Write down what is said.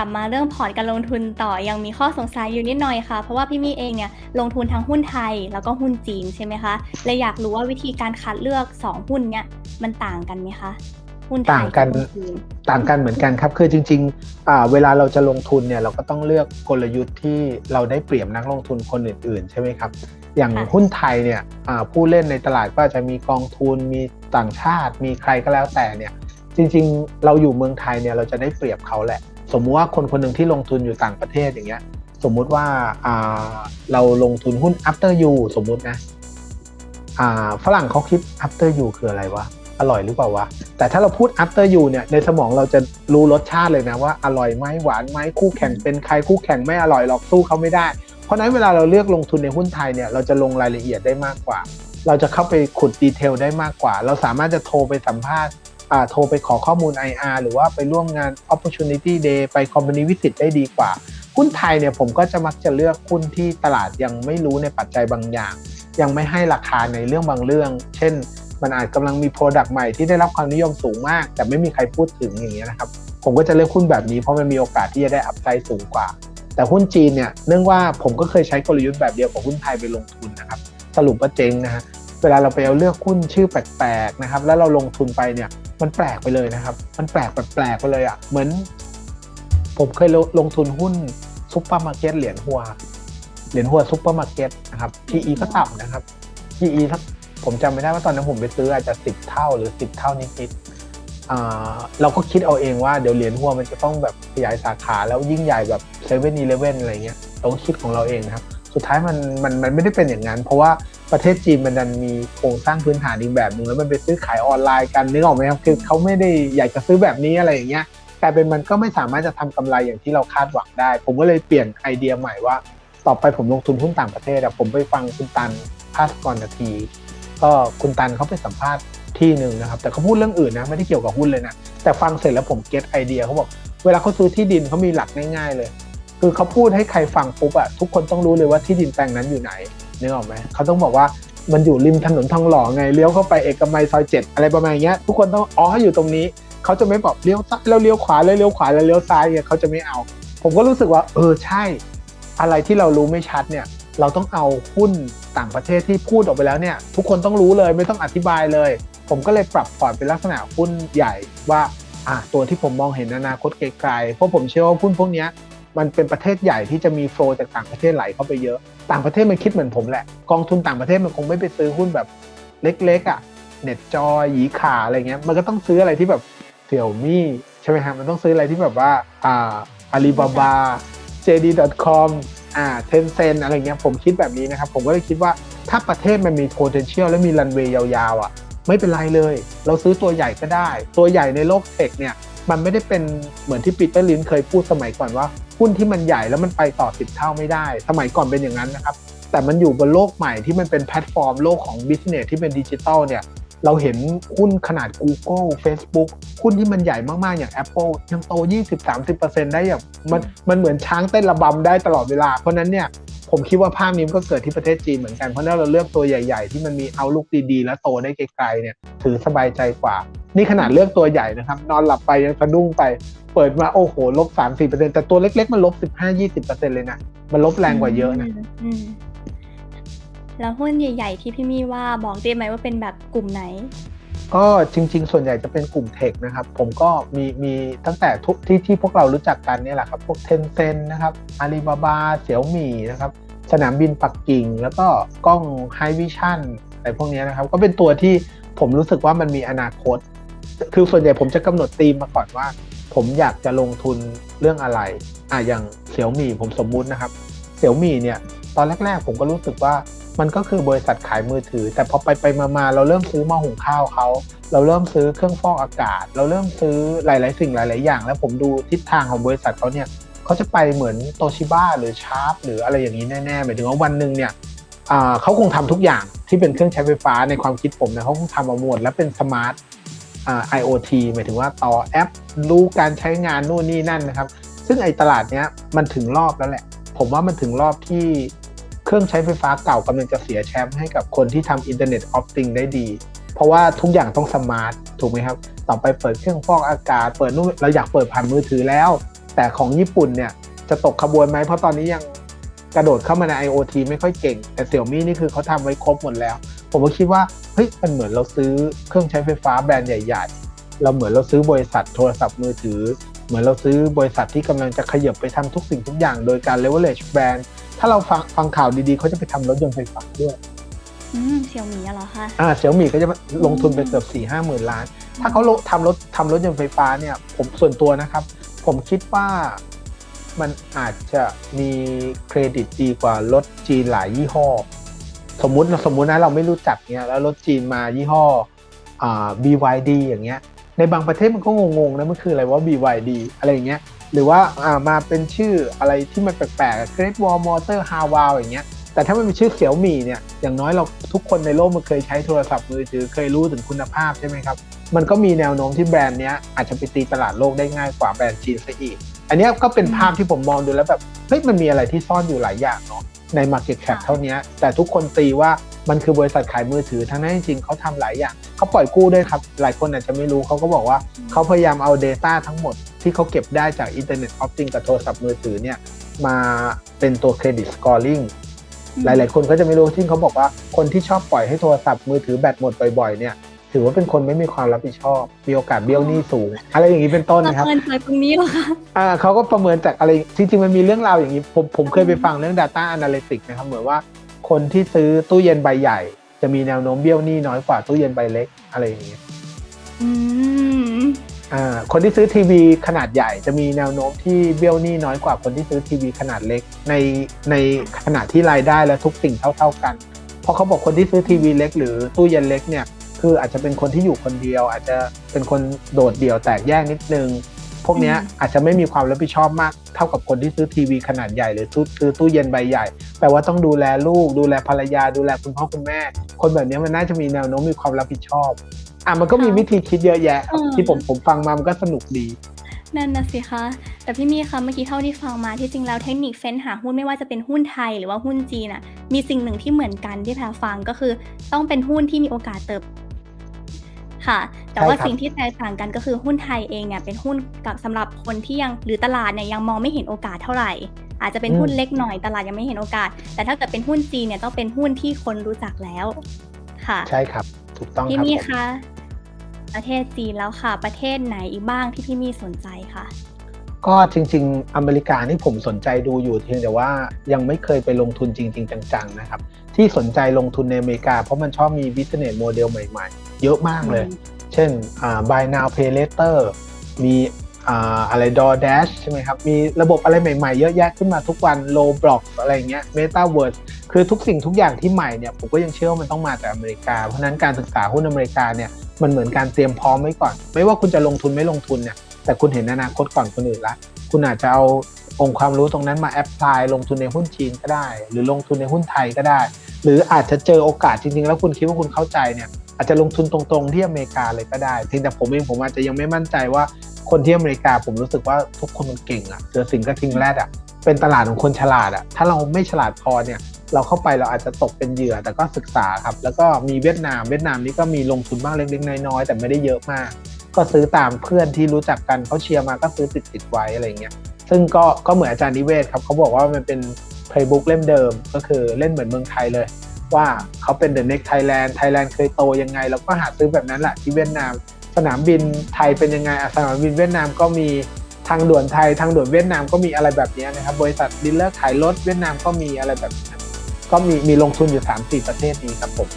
กลับมาเรื่องพอร์ตการลงทุนต่อยังมีข้อสงสัยอยู่นิดหน่อยค่ะ เพราะว่าพี่มี่เองเนี่ยลงทุนทั้งหุ้นไทยแล้วก็หุ้นจีนใช่ไหมคะเลยอยากรู้ว่าวิธีการคัดเลือก 2 หุ้นเนี่ยมันต่างกันไหมคะหุ้นไทยต่างกันบหุ้จีนต่างกันเหมือนกันครับ คือจริงๆอ่าเวลาเราจะลงทุนเนี่ยเราก็ต้องเลือกกลยุทธ์ที่เราได้เปรียบนักลงทุนคนอื่น ๆ ใช่ไหมครับ อย่างหุ้นไทยเนี่ยอ่าผู้เล่นในตลาดก็อาจจะมีกองทุนมีต่างชาติ มีใครก็แล้วแต่เนี่ยจริง ๆ เราอยู่เมืองไทยเนี่ยเราจะได้เปรียบเขาแหละ สมมุติว่าคนคนหนึ่งที่ลงทุนอยู่ต่างประเทศอย่างเงี้ย สมมุติว่าเราลงทุนหุ้น after you สมมุตินะฝรั่งเขาคิด after you คืออะไรวะอร่อยหรือเปล่าวะ แต่ถ้าเราพูด after you เนี่ย ในสมองเราจะรู้รสชาติเลยนะว่าอร่อยไหมหวานไหมคู่แข่งเป็นใครคู่แข่งไม่อร่อยหรอกสู้เขาไม่ได้ เพราะนั้นเวลาเราเลือกลงทุนในหุ้นไทยเนี่ยเราจะลงรายละเอียดได้มากกว่า เราจะเข้าไปขุดดีเทลได้มากกว่า เราสามารถจะโทรไปสัมภาษณ์ โทรไปขอข้อมูล IR หรือว่าไปร่วมงาน opportunity day ไป company visit ได้ดีกว่า หุ้นไทยเนี่ยผมก็จะมักจะเลือกหุ้นที่ตลาดยังไม่รู้ในปัจจัยบางอย่าง ยังไม่ให้ราคาในเรื่องบางเรื่อง เช่น มันอาจกำลังมี Product ใหม่ที่ได้รับความนิยมสูงมาก แต่ไม่มีใครพูดถึงอย่างเงี้ยนะครับผมก็จะเลือกหุ้นแบบนี้เพราะมันมีโอกาสที่จะได้อัพไซด์สูงกว่า แต่หุ้นจีนเนี่ยเนื่องว่าผมก็เคยใช้กลยุทธ์แบบเดียวกับหุ้นไทยไปลงทุนนะครับสรุปว่าเจ๊งนะฮะ เวลาเราไปเอาเลือกหุ้นชื่อแปลกๆนะครับ แล้วเราลงทุนไปเนี่ยมันแปลกไปเลยนะครับ มันแปลกแปลกไปเลยอะ่ะเหมือน ผมเคยลงลงทุนหุ้นซุปเปอร์มาร์เก็ตเหรียญหัวเหรียญหัวซุปเปอร์มาร์เก็ตนะครับ PE ก็ต่ำนะครับ PE สักผมจำไม่ได้ว่าตอนนั้นผมไปซื้ออาจจะสิบเท่าหรือสิบเท่านิดๆอ่าเราก็คิดเอาเองว่าเดี๋ยวเหรียญหัวมันจะต้องแบบขยายสาขาแล้วยิ่งใหญ่แบบเซเว่นอีเลฟเว่นอะไรเงี้ยเราก็คิดของเราเองนะครับ สุดท้ายมันมันมันไม่ได้เป็นอย่างนั้น เพราะว่า ประเทศจีนมันดันมีโครงสร้างพื้นฐานอีกแบบหนึ่งแล้วมันไปซื้อขายออนไลน์กันนึกออกไหมครับคือเขาไม่ได้อยากจะซื้อแบบนี้อะไรอย่างเงี้ยกลายเป็นมันก็ไม่สามารถจะทำกำไรอย่างที่เราคาดหวังได้ ผมก็เลยเปลี่ยนไอเดียใหม่ว่า ต่อไปผมลงทุนหุ้นต่างประเทศอะผมไปฟังคุณตันพาสกรนาที ก็คุณตันเขาไปสัมภาษณ์ที่หนึ่งนะครับแต่เขาพูดเรื่องอื่นนะไม่ได้เกี่ยวกับหุ้นเลยนะแต่ฟังเสร็จแล้วผมเก็ตไอเดียเขาบอก เวลาเขาซื้อที่ดินเขามีหลักง่ายๆเลย คือเขาพูดให้ใครฟังปุ๊บอะทุกคนต้องรู้เลยว่าที่ดินแปลงนั้นอยู่ไหนนึกออกไหมเขาต้องบอกว่ามันอยู่ริมถนนทองหล่อไงเลี้ยวเข้าไปเอกมัยซอยเจ็ดอะไรประมาณเงี้ยทุกคนต้องอ๋ออยู่ตรงนี้เขาจะไม่บอกเลี้ยวซ้ายแล้วเลี้ยวขวาแล้วเลี้ยวขวาแล้วเลี้ยวซ้ายเนี่ยเขาจะไม่เอา ผมก็รู้สึกว่า เออใช่ อะไรที่เรารู้ไม่ชัดเนี่ย เราต้องเอาหุ้นต่างประเทศที่พูดออกไปแล้วเนี่ย ทุกคนต้องรู้เลยไม่ต้องอธิบายเลย ผมก็เลยปรับพอร์ตเป็นลักษณะหุ้นใหญ่ว่าอะตัวที่ผมมองเห็นอนาคตไกลๆเพราะผมเชื่อว่าหุ้นพวกเนี้ย มันเป็นประเทศใหญ่ที่จะมีโฟลจากต่างประเทศไหลเข้าไปเยอะ ต่างประเทศมันคิดเหมือนผมแหละ กองทุนต่างประเทศมันคงไม่ไปซื้อหุ้นแบบเล็กๆอะเน็ตจอยหยีขาอะไรเงี้ย มันก็ต้องซื้ออะไรที่แบบเสี่ยวมี่ใช่ไหมครับมันต้องซื้ออะไรที่แบบว่าอ่าอาลีบาบา JD.com อ่า Tencent อะไรเงี้ยผมคิดแบบนี้นะครับ ผมก็เลยคิดว่าถ้าประเทศมันมี potential และมี runway ยาวๆอะไม่เป็นไรเลย เราซื้อตัวใหญ่ก็ได้ ตัวใหญ่ในโลกเทคเนี่ย มันไม่ได้เป็นเหมือนที่ปีเตอร์ลินเคยพูดสมัยก่อนว่าหุ้นที่มันใหญ่แล้วมันไปต่อสิบเท่าไม่ได้ สมัยก่อนเป็นอย่างนั้นนะครับ แต่มันอยู่บนโลกใหม่ที่มันเป็นแพลตฟอร์มโลกของบิสเนสที่เป็นดิจิตอลเนี่ยเราเห็นหุ้นขนาด Google Facebook หุ้นที่มันใหญ่มาก ๆ อย่าง Apple ยังโต 20-30%ได้อย่างมันมันเหมือนช้างเต้นระบำได้ตลอดเวลา เพราะนั้นเนี่ย ผมคิดว่าภาพนี้ก็เกิดที่ประเทศจีนเหมือนกันเพราะนั้นเราเลือกตัวใหญ่ ๆ ที่มันมีเอาลุกดีๆ และโตได้ไกลๆเนี่ยถือสบายใจกว่า นี่ขนาดเลือกตัวใหญ่นะครับ นอนหลับไปยังสะดุ้งไป เปิดมาโอ้โหลบ3 4แต่ตัวเล็ก ๆ มันลบ15-20%เปอร์เซ็นเลยนะมันลบแรงกว่าเยอะนะแล้วหุ้นใหญ่ ๆ ที่พี่มี่ว่าบอกได้ไหมว่าเป็นแบบกลุ่มไหน ก็จริง ๆ ส่วนใหญ่จะเป็นกลุ่มเทคนะครับ ผมก็มีมีตั้งแต่ทุกที่ที่พวกเรารู้จักกันเนี่ยแหละครับ พวกเทนเซ็นนะครับอาลีบาบาเสี่ยวหมี่นะครับ สนามบินปักกิ่ง แล้วก็กล้องไฮวิชั่นอะไรพวกนี้นะครับ ก็เป็นตัวที่ผมรู้สึกว่ามันมีอนาคต คือส่วนใหญ่ผมจะกำหนดธีมมาก่อนว่า ผมอยากจะลงทุนเรื่องอะไรอะอย่างเสี่ยวหมี่ผมสมมุตินะครับเสี่ยวหมี่เนี่ย ตอนแรก ๆ ผมก็รู้สึกว่า มันก็คือบริษัทขายมือถือ แต่พอไปไปมาเราเริ่มซื้อหมาหุงข้าวเขา เราเริ่มซื้อเครื่องฟอกอากาศ เราเริ่มซื้อหลาย ๆ สิ่งหลาย ๆ อย่าง แล้วผมดูทิศทางของบริษัทเขาเนี่ยเขาจะไปเหมือนโตชิบ้าหรือชาร์ปหรืออะไรอย่างนี้แน่ๆหมายถึงว่าวันหนึ่งเนี่ยเขาคงทำทุกอย่างที่เป็นเครื่องใช้ไฟฟ้าในความคิดผมนะเขาคงทำมาหมดแล้วเป็นสมาร์ทอ่า IoT หมายถึงว่าต่อแอปรู้การใช้งานนู่นนี่นั่นนะครับ ซึ่งไอ้ตลาดเนี้ยมันถึงรอบแล้วแหละ ผมว่ามันถึงรอบที่ เครื่องใช้ไฟฟ้าเก่ากำลังจะเสียแชมป์ให้กับคนที่ทำอินเทอร์เน็ตออฟติงได้ดี เพราะว่าทุกอย่างต้องสมาร์ทถูกไหมครับ ต่อไปเปิดเครื่องฟอกอากาศ เปิดนู่นเราอยากเปิดผ่านมือถือแล้ว แต่ของญี่ปุ่นเนี่ยจะตกขบวนไหมเพราะตอนนี้ยังกระโดดเข้ามาใน IoT ไม่ค่อยเก่ง แต่เสี่ยมี่นี่คือเขาทำไว้ครบหมดแล้ว ผมก็คิดว่าเฮ้ยมันเหมือนเราซื้อเครื่องใช้ไฟฟ้าแบรนด์ใหญ่ๆ เราเหมือนเราซื้อบริษัทโทรศัพท์มือถือ เหมือนเราซื้อบริษัทที่กำลังจะขยับไปทำทุกสิ่งทุกอย่าง โดยการ leverage แบรนด์ ถ้าเราฟังฟังข่าวดีๆ เขาจะไปทำรถยนต์ไฟฟ้าด้วย อืมเสี่ยวหมีอะเหรอคะ อ่าเสี่ยมี่ก็จะลงทุนไปเกือบ4ี่ห้าหมื่นล้าน ถ้าเขาลงทำรถทำรถยนต์ไฟฟ้าเนี่ย ผมส่วนตัวนะครับ ผมคิดว่ามันอาจจะมีเครดิตดีกว่ารถจีนหลายยี่ห้อ สมมุติสมมุตินะเราไม่รู้จักเนี่ยแล้วรถจีนมายี่ห้ออ่า BYD อย่างเงี้ย ในบางประเทศมันก็งงๆนะมันคืออะไรว่า BYD อะไรอย่างเงี้ย หรือว่าอ่ามาเป็นชื่ออะไรที่มันแปลกๆ Great Wall Motor h a w a l อย่างเงี้ยแต่ถ้ามันเป็นชื่อเสี่ยวหมี่เนี่ยอย่างน้อยเราทุกคนในโลกมันเคยใช้โทรศัพท์มือถือเคยรู้ถึงคุณภาพใช่ไหมครับ มันก็มีแนวโน้มที่แบรนด์เนี้ยอาจจะไปตีตลาดโลกได้ง่ายกว่าแบรนด์จีนซะอีก อันเนี้ยก็เป็นภาพที่ผมมองดูแล้วแบบเฮ้ยมันมีอะไรที่ซ่อนอยู่หลายอย่างเนาะใน Market Cap ค่ะเท่านี้ แต่ทุกคนตีว่ามันคือบริษัทขายมือถือทั้งนั้นจริงๆเขาทำหลายอย่างเขาปล่อยกู้ด้วยครับ หลายคนอาจจะไม่รู้เขาก็บอกว่าเขาพยายามเอา Data ทั้งหมด ที่เขาเก็บได้จาก Internet of Things กับโทรศัพท์มือถือเนี่ยมาเป็นตัว Credit Scoring หลาย ๆ คนก็จะไม่รู้ที่เขาบอกว่าคนที่ชอบปล่อยให้โทรศัพท์มือถือแบตหมดบ่อย ๆ เนี่ยถือว่าเป็นคนไม่มีความรับผิดชอบ มีโอกาสเบี้ยวหนี้สูง อะไรอย่างนี้เป็นต้นประนะครับเมินจากตรงนี้เหรอคะอ่าเขาก็ประเมินจากอะไรจริงๆมันมีเรื่องราวอย่างนี้ ผมผมเคยไปฟังเรื่อง Data Analytics นะครับเหมือนว่า คนที่ซื้อตู้เย็นใบใหญ่ จะมีแนวโน้มเบี้ยวหนี้น้อยกว่าตู้เย็นใบเล็กอะไรอย่างเงี้ยอืมอ่า คนที่ซื้อทีวีขนาดใหญ่จะมีแนวโน้มที่เบี้ยวหนี้น้อยกว่าคนที่ซื้อทีวีขนาดเล็ก ในในขณะที่รายได้และทุกสิ่งเท่า ๆกัน เพราะเขาบอกคนที่ซื้อทีวีเล็กหรือตู้เย็นเล็กเนี่ยคืออาจจะเป็นคนที่อยู่คนเดียว อาจจะเป็นคนโดดเดี่ยวแตกแยกนิดนึง พวกเนี้ยอืมอาจจะไม่มีความรับผิดชอบมาก เท่ากับคนที่ซื้อทีวีขนาดใหญ่หรือซื้อซื้อตู้เย็นใบใหญ่แปลว่าต้องดูแลลูก ดูแลภรรยา ดูแลคุณพ่อคุณแม่ คนแบบเนี้ยมันน่าจะมีแนวโน้มมีความรับผิดชอบ อะมันก็มีวิธีคิดเยอะแยะครับที่ผมผมฟังมามันก็สนุกดีนั่นนะสิคะ แต่พี่มี่คะเมื่อกี้เท่าที่ฟังมาที่จริงแล้วเทคนิคเฟ้นหาหุ้นไม่ว่าจะเป็นหุ้นไทยหรือว่าหุ้นจีนอะมีสิ่งหนึ่งที่เหมือนกันที่แพรฟังก็คือ ต้องเป็นหุ้นที่มีโอกาสเติบค่ะ แต่ว่าใช่ครับสิ่งที่แตกต่างกันก็คือหุ้นไทยเองเนี่ยเป็นหุ้นกับสำหรับคนที่ยังหรือตลาดเนี่ยยังมองไม่เห็นโอกาสเท่าไหร่ อาจจะเป็นหุ้นเล็กหน่อยตลาดยังไม่เห็นโอกาส แต่ถ้าเกิดเป็นหุ้นจีนเนี่ยต้องเป็นหุ้นที่คนรู้จักแล้ว ค่ะ ใช่ครับ ถูกต้องพี่ครับมี่ผมคะ ประเทศจีนแล้วค่ะ ประเทศไหนอีกบ้างที่พี่มี่สนใจค่ะ ก็จริง ๆ อเมริกานี่ผมสนใจดูอยู่เพียงแต่ว่ายังไม่เคยไปลงทุนจริง ๆ จังๆนะครับ ที่สนใจลงทุนในอเมริกา เพราะมันชอบมี business model ใหม่ๆ เยอะมากเลย เช่นอ่า buy now pay later มีอ่าอะไร DoorDash ใช่ไหมครับ มีระบบอะไรใหม่ๆ เยอะแยะขึ้นมาทุกวัน low block อะไรเงี้ย Metaverse คือทุกสิ่งทุกอย่างที่ใหม่เนี่ย ผมก็ยังเชื่อว่ามันต้องมาจากอเมริกา เพราะฉะนั้นการศึกษาหุ้นอเมริกาเนี่ย มันเหมือนการเตรียมพร้อมไว้ก่อน ไม่ว่าคุณจะลงทุนไม่ลงทุนเนี่ย แต่คุณเห็นอนาคตก่อนคนอื่นละ คุณอาจจะเอาองค์ความรู้ตรงนั้นมาแอพพลายลงทุนในหุ้นจีนก็ได้ หรือลงทุนในหุ้นไทยก็ได้ หรืออาจจะเจอโอกาสจริงๆ แล้วคุณคิดว่าคุณเข้าใจเนี่ยอาจจะลงทุนตรงๆที่อเมริกาเลยก็ได้เพียงแต่ผมเองผมอาจจะยังไม่มั่นใจว่าคนที่อเมริกาผมรู้สึกว่าทุกคนมันเก่งอะเจอสิ่งกระทิงแรดอะเป็นตลาดของคนฉลาดอะถ้าเราไม่ฉลาดพอเนี่ย เราเข้าไปเราอาจจะตกเป็นเหยื่อแต่ก็ศึกษาครับ แล้วก็มีเวียดนามเวียดนามนี่ก็มีลงทุนบ้างเล็กๆน้อยๆแต่ไม่ได้เยอะมาก ก็ซื้อตามเพื่อนที่รู้จักกันเขาเชียร์มาก็ซื้อติดติดๆไว้อะไรเงี้ยซึ่งก็ก็เหมือนอาจารย์นิเวศครับเขาบอกว่ามันเป็น playbook เล่มเดิมก็คือเล่นเหมือนเมืองไทยเลย ว่าเขาเป็น the next Thailand Thailand เคยโตยังไงเราก็หาซื้อแบบนั้นแหละที่เวียดนาม สนามบินไทยเป็นยังไงสนามบินเวียดนามก็มีทางด่วนไทยทางด่วนเวียดนามก็มีอะไรแบบนี้นะครับบริษัทดีลเลอร์ขายรถเวียดนามก็มีอะไรแบบ ก็มีมีลงทุนอยู่ 3-4 ประเทศนี้ครับผม